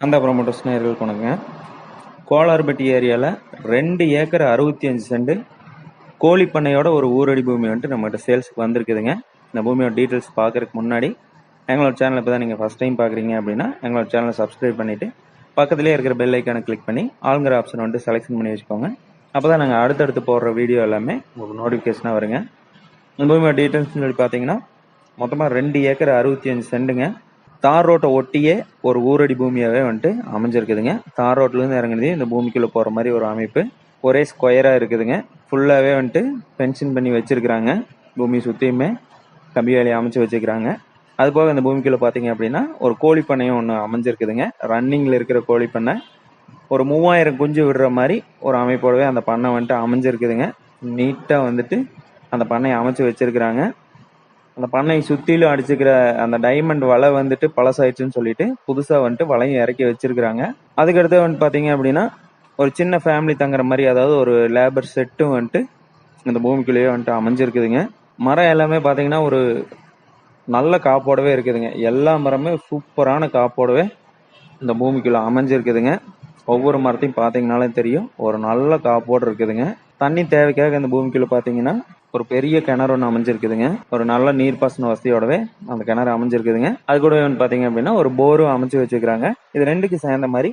கந்தா promoters நேர்கள் வணக்கங்க கோலார்பட்டி ஏரியாவில் ரெண்டு ஏக்கர் அறுபத்தி அஞ்சு செண்டு கோழி பண்ணையோட ஒரு ஊரடி பூமி வந்துட்டு நம்மகிட்ட சேல்ஸுக்கு வந்திருக்குதுங்க. இந்த பூமியோட டீட்டெயில்ஸ் பார்க்கறதுக்கு முன்னாடி எங்களோட சேனல் இப்போ தான் நீங்கள் ஃபஸ்ட் டைம் பார்க்குறீங்க அப்படின்னா எங்களோட சேனலை சப்ஸ்கிரைப் பண்ணிவிட்டு பக்கத்துலேயே இருக்கிற பெல் ஐக்கானை கிளிக் பண்ணி ஆளுங்கிற ஆப்ஷன் வந்துட்டு செலெக்ஷன் பண்ணி வச்சுக்கோங்க. அப்போ தான் நாங்கள் அடுத்தடுத்து போடுற வீடியோ எல்லாமே உங்களுக்கு நோட்டிஃபிகேஷனாக வருங்க. இந்த பூமியோட டீட்டெயில்ஸ் சொல்லி பார்த்தீங்கன்னா மொத்தமாக ரெண்டு ஏக்கர் அறுபத்தி அஞ்சு செண்டுங்க தார் ரோட்டை ஒட்டியே ஒரு ஊரடி பூமியாகவே வந்துட்டு அமைஞ்சிருக்குதுங்க. தார் ரோட்லேருந்து இறங்குனதே இந்த பூமிக்குள்ளே போகிற மாதிரி ஒரு அமைப்பு. ஒரே ஸ்கொயராக இருக்குதுங்க. ஃபுல்லாகவே வந்துட்டு பென்ஷன் பண்ணி வச்சிருக்கிறாங்க. பூமி சுற்றியுமே கம்பி வேலையை அமைச்சு வச்சுருக்கிறாங்க. அது போக இந்த பூமிக்குள்ளே பார்த்தீங்க அப்படின்னா ஒரு கோழிப்பண்ணையும் ஒன்று அமைஞ்சிருக்குதுங்க. ரன்னிங்கில் இருக்கிற கோழிப்பண்ணை. ஒரு மூவாயிரம் குஞ்சு விடுற மாதிரி ஒரு அமைப்போடவே அந்த பண்ணை வந்துட்டு அமைஞ்சிருக்குதுங்க. நீட்டாக வந்துட்டு அந்த பண்ணையை அமைச்சு வச்சிருக்கிறாங்க. அந்த பண்ணை சுத்திலும் அடிச்சுக்கிற அந்த டைமண்ட் வலை வந்துட்டு பழசாயிடுச்சுன்னு சொல்லிட்டு புதுசா வந்துட்டு வலையும் இறக்கி வச்சிருக்கிறாங்க. அதுக்கடுத்து வந்துட்டு பாத்தீங்க அப்படின்னா ஒரு சின்ன ஃபேமிலி தங்குற மாதிரி அதாவது ஒரு லேபர் செட்டும் வந்துட்டு இந்த பூமிக்குள்ளேயே வந்துட்டு அமைஞ்சிருக்குதுங்க. மரம் எல்லாமே பாத்தீங்கன்னா ஒரு நல்ல காப்போடவே இருக்குதுங்க. எல்லா மரமே சூப்பரான காப்போடவே இந்த பூமிக்குள்ள அமைஞ்சிருக்குதுங்க. ஒவ்வொரு மரத்தையும் பார்த்தீங்கனாலே தெரியும். ஒரு நல்ல காப்போடு இருக்குதுங்க. தண்ணி தேவைக்காக இந்த பூமிக்குள்ள பார்த்தீங்கன்னா ஒரு பெரிய கிணறு ஒன்று அமைஞ்சிருக்குதுங்க. ஒரு நல்ல நீர்ப்பாசன வசதியோடவே அந்த கிணறு அமைஞ்சிருக்குதுங்க. அது கூட வந்து பார்த்தீங்க அப்படின்னா ஒரு போரும் அமைச்சு வச்சிருக்காங்க இது ரெண்டுக்கு சேர்ந்த மாதிரி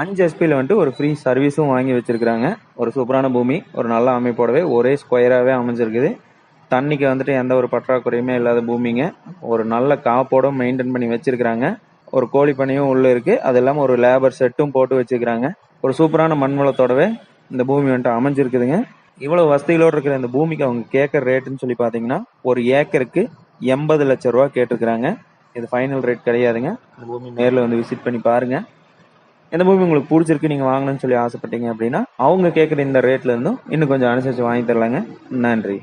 அஞ்சு எஸ்பியில் வந்துட்டு ஒரு ஃப்ரீ சர்வீஸும் வாங்கி வச்சிருக்கிறாங்க. ஒரு சூப்பரான பூமி ஒரு நல்ல அமைப்போடவே ஒரே ஸ்கொயராகவே அமைஞ்சிருக்குது. தண்ணிக்கு வந்துட்டு எந்த ஒரு பற்றாக்குறையுமே இல்லாத பூமிங்க. ஒரு நல்ல காப்போட மெயின்டைன் பண்ணி வச்சிருக்கிறாங்க. ஒரு கோழி பண்ணையும் உள்ளே இருக்கு. அது இல்லாமல் ஒரு லேபர் செட்டும் போட்டு வச்சுக்கிறாங்க ஒரு சூப்பரான மண் வளத்தோடவே இந்த பூமி வந்துட்டு அமைஞ்சிருக்குதுங்க. இவ்வளவு வசதிகளோடு இருக்கிற இந்த பூமிக்கு அவங்க கேட்குற ரேட்டுன்னு சொல்லி பார்த்தீங்கன்னா ஒரு ஏக்கருக்கு எண்பது லட்ச ரூபா கேட்டிருக்கிறாங்க. இது ஃபைனல் ரேட் கிடையாதுங்க. இந்த பூமி நேரில் வந்து விசிட் பண்ணி பாருங்க. இந்த பூமி உங்களுக்கு பிடிச்சிருக்கு நீங்கள் வாங்கணும்னு சொல்லி ஆசைப்பட்டீங்க அப்படின்னா அவங்க கேட்குற இந்த ரேட்ல இருந்தும் இன்னும் கொஞ்சம் அனுசரித்து வாங்கி தரலாங்க. நன்றி.